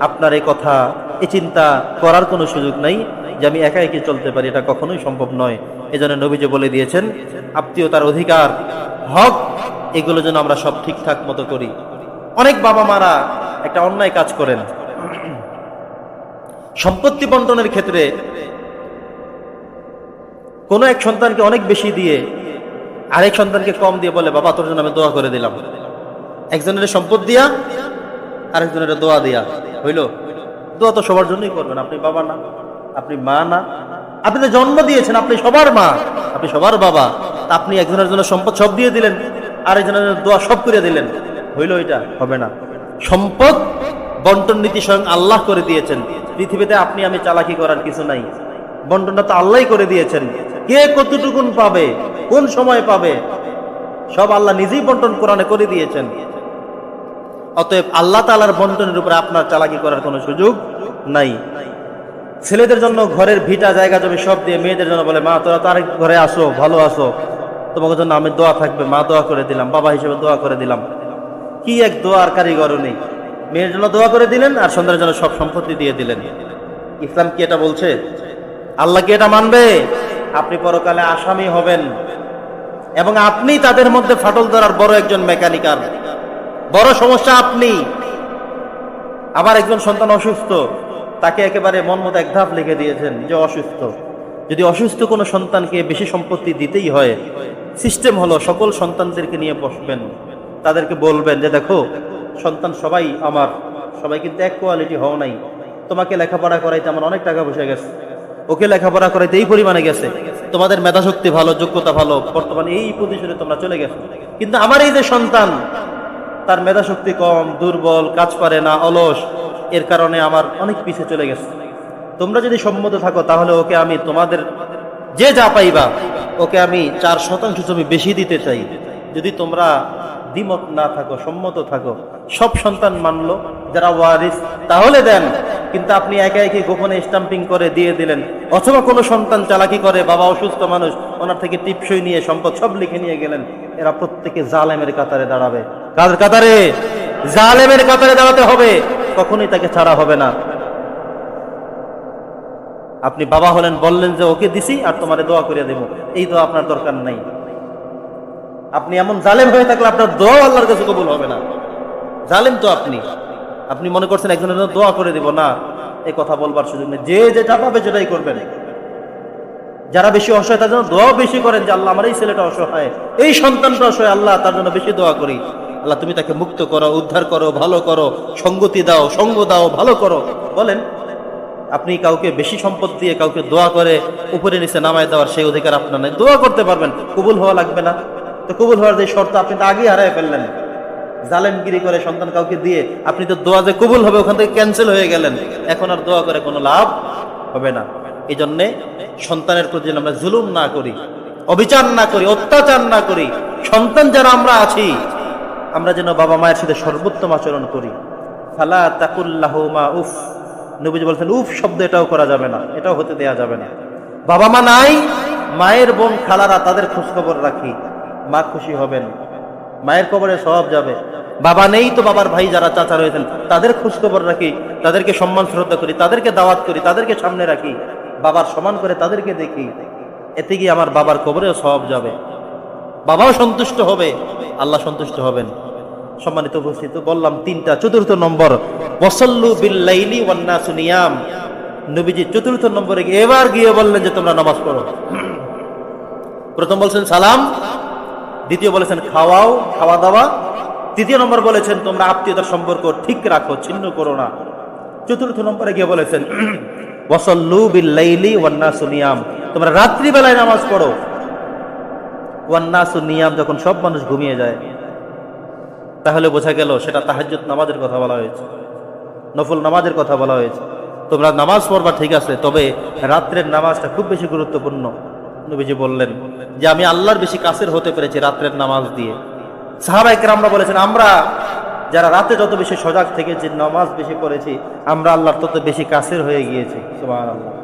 আপনার এই কথা, এই চিন্তা করার কোনো সুযোগ নাই যে আমি একা একে চলতে পারি, এটা কখনোই সম্ভব নয়। এজন্য নবীজি বলে দিয়েছেন আত্মীয়তার অধিকার, হক, এগুলো যেন আমরা সব ঠিকঠাক মতো করি। অনেক বাবা মারা একটা অন্যায় কাজ করেন। সম্পত্তি বন্টনের ক্ষেত্রে কোনো এক সন্তানকে অনেক বেশি দিয়ে, আরেক সন্তানকে কম দিয়ে বলে, বাবা, তোর জন্য আমি দোয়া করে দিলাম। একজনের সম্পদ দিয়া আরেকজনের দোয়া দিয়া। হইল? দোয়া তো সবার জন্যই করবেন, আপনি বাবা না, আপনি মা না। আপনি তো জন্ম দিয়েছেন, আপনি সবার মা, আপনি সবার বাবা। আপনি একজনের জন্য সম্পদ সব দিয়ে দিলেন, আরেকজনের দোয়া সব করে দিলেন। হইল এটা? হবে না। সম্পদ বন্টন নীতি স্বয়ং আল্লাহ করে দিয়েছেন। পৃথিবীতে আপনি আমি চালাকি করার কিছু নাই। বন্টনটা তো আল্লাহ করে দিয়েছেন। কে কতটুকুন পাবে? কোন সময় পাবে? সব আল্লাহ নিজেই বন্টন কোরআনে করে দিয়েছেন। অতএব আল্লাহ তালার বন্টনের উপরে আপনার চালাকি করার কোনো সুযোগ নাই। ছেলেদের জন্য ঘরের ভিটা, জায়গা জমি সব দিয়ে মেয়েদের জন্য বলে, মা, তোরা তার ঘরে আসো, ভালো আসো। তোমাকে জন্য আমি দোয়া থাকবে, মা, দোয়া করে দিলাম, বাবা হিসেবে দোয়া করে দিলাম। কি এক দোয়ার কারিগর নেই মেয়ের জন্য দোয়া করে দিলেন আর সন্তানের জন্য সব সম্পত্তি দিয়ে দিলেন। ইসলাম কি এটা বলছে? আল্লাহ কি এটা মানবে? আপনি পরকালে আসামি হবেন। এবং আপনি তাদের মধ্যে ফাটল ধরার বড় একজন মেকানিক্যাল বড় সমস্যা আপনি। আবার একজন সন্তান অসুস্থ, তাকে একেবারে মন মতো এক ধাপ লিখে দিয়েছেন যে অসুস্থ। যদি অসুস্থ কোনো সন্তানকে বেশি সম্পত্তি দিতেই হয় সিস্টেম হলো সকল সন্তানদেরকে নিয়ে বসবেন। তাদেরকে বলবেন যে, দেখো, সন্তান সবাই আমার, সবাই কিন্তু এক কোয়ালিটি হও নাই। তোমাকে লেখাপড়া করাইতে আমার অনেক টাকা বসে গেছে। ওকে লেখাপড়া করাইতে এই পরিমাণে গেছে। তোমাদের মেধাশক্তি ভালো, যোগ্যতা ভালো, বর্তমানে এই পজিশনে তোমরা চলে গেছো। কিন্তু আমার এই যে সন্তান তার মেধাশক্তি কম, দুর্বল, কাজ পারে না, অলস। এর কারণে আমার অনেক পিছিয়ে চলে গেছে। তোমরা যদি সম্মত থাকো, তাহলে ওকে আমি তোমাদের যে যা পাইবা, ওকে আমি চার শতাংশ জমি বেশি দিতে চাই। যদি তোমরা দ্বিমত না থাকো, সম্মত থাকো, সব সন্তান মানলো, যারা ওয়ারিস, তাহলে দেন। কিন্তু আপনি একে একে গোপনে স্টাম্পিং করে দিয়ে দিলেন। অথবা কোনো সন্তান চালাকি করে, বাবা অসুস্থ মানুষ, ওনার থেকে টিপসই নিয়ে, সম্পদ সব লিখে নিয়ে গেলেন। এরা প্রত্যেকে জালেমের কাতারে দাঁড়াবে। কার কাতারে জালেমের কাতারে দাঁড়াতে হবে, কখনোই তাকে ছাড়া হবে না। আপনি বাবা হলেন, বললেন যে, ওকে দিছি আর তোমারে দোয়া করে দেব। এই দোয়া আপনার দরকার নাই। আপনি এমন জালেম হয়ে থাকলে আপনার দোয়া আল্লাহর কাছে কবুল হবে না। জালেম তো আপনি। আপনি মনে করছেন একজনের জন্য দোয়া করে দিব। না এই কথা বলবার সুযোগ নেই। যে যেটা পাবে সেটাই করবেন। যারা বেশি অসহায়, তার জন্য দোয়া বেশি করেন যে, আল্লাহ আমার এই ছেলেটা অসহায়, এই সন্তানটা অসহায়, আল্লাহ তার জন্য বেশি দোয়া করি। আল্লাহ তুমি তাকে মুক্ত করো, উদ্ধার করো, ভালো করো, সঙ্গতি দাও, সঙ্গ দাও, ভালো করো। বলেন, আপনি কাউকে বেশি সম্পদ দিয়ে কাউকে দোয়া করে উপরে নিচে নামায় দেওয়ার সেই অধিকার আপনার নেই। দোয়া করতে পারবেন, কবুল হওয়া লাগবে না। তো কবুল হওয়ার যে শর্ত আপনি তো আগেই হারায় ফেললেন। জালেমগিরি করে সন্তান কাউকে দিয়ে আপনি তো দোয়া যে কবুল হবে, ওখান থেকে ক্যান্সেল হয়ে গেলেন। এখন আর দোয়া করে কোনো লাভ হবে না। এই জন্যে সন্তানের প্রতি আমরা জুলুম না করি, অবিচার না করি, অত্যাচার না করি। সন্তান যারা আমরা আছি আমরা যেন বাবা মায়ের সাথে সর্বোত্তম আচরণ করি। ফালা তাকুল্লাহুমা উফ। নবীজি বলছেন, উফ, শব্দ এটাও করা যাবে না, এটাও হতে দেয়া যাবে না। বাবা মা নাই, মায়ের বোন খালারা তাদের খোঁজখবর রাখি, মা খুশি হবেন, মায়ের কবরে সব যাবে। বাবা নেই তো বাবার ভাই যারা চাচা রয়েছেন, তাদের খোঁজ খবর রাখি, তাদেরকে সম্মান শ্রদ্ধা করি, তাদেরকে দাওয়াত করি, তাদেরকে সামনে রাখি, বাবার সমান করে তাদেরকে দেখি। এতে গিয়ে আমার বাবার কবরেও সব যাবে। বাবাও সন্তুষ্ট হবে। আল্লাহ সন্তুষ্ট হবেন। সম্মানিত উপস্থিত, বললাম তিনটা, চতুর্থ নম্বর, ওয়াসাল্লু বিল্লাইলি ওয়ান্নাসু নিয়াম। নবীজি চতুর্থ নম্বরে এবার গিয়ে বললেন যে, তোমরা নামাজ পড়ো। প্রথম বলছেন, সালাম। দ্বিতীয় বলেছেন, খাওয়াও খাওয়া দাওয়া তৃতীয় নম্বর বলেছেন, তোমরা আত্মীয়তার সম্পর্ক ঠিক রাখো, ছিন্ন করো না। চতুর্থ নম্বরে গিয়ে বলেছেন, ওয়াসাল্লু বিল্লাইলি ওয়ান্নাসু সুনিয়াম তোমরা রাত্রিবেলায় নামাজ পড়ো। ওয়ান্নাসু নিয়াম যখন সব মানুষ ঘুমিয়ে যায়, তাহলে বোঝা গেল সেটা তাহাজ্জুদ নামাজের কথা বলা হয়েছে, নফল নামাজের কথা বলা হয়েছে। তোমরা নামাজ পড়বা ঠিক আছে, তবে রাত্রের নামাজটা খুব বেশি গুরুত্বপূর্ণ। নবীজি বললেন যে, আমি আল্লাহর বেশি কাছের হতে পেরেছি রাত্রের নামাজ দিয়ে। সাহাবাইকে আমরা বলেছেন, আমরা যারা রাতে যত বেশি সজাগ থেকেছি, নামাজ বেশি পড়েছি, আমরা আল্লাহর তত বেশি কাছের হয়ে গিয়েছি। সুবহানাল্লাহ।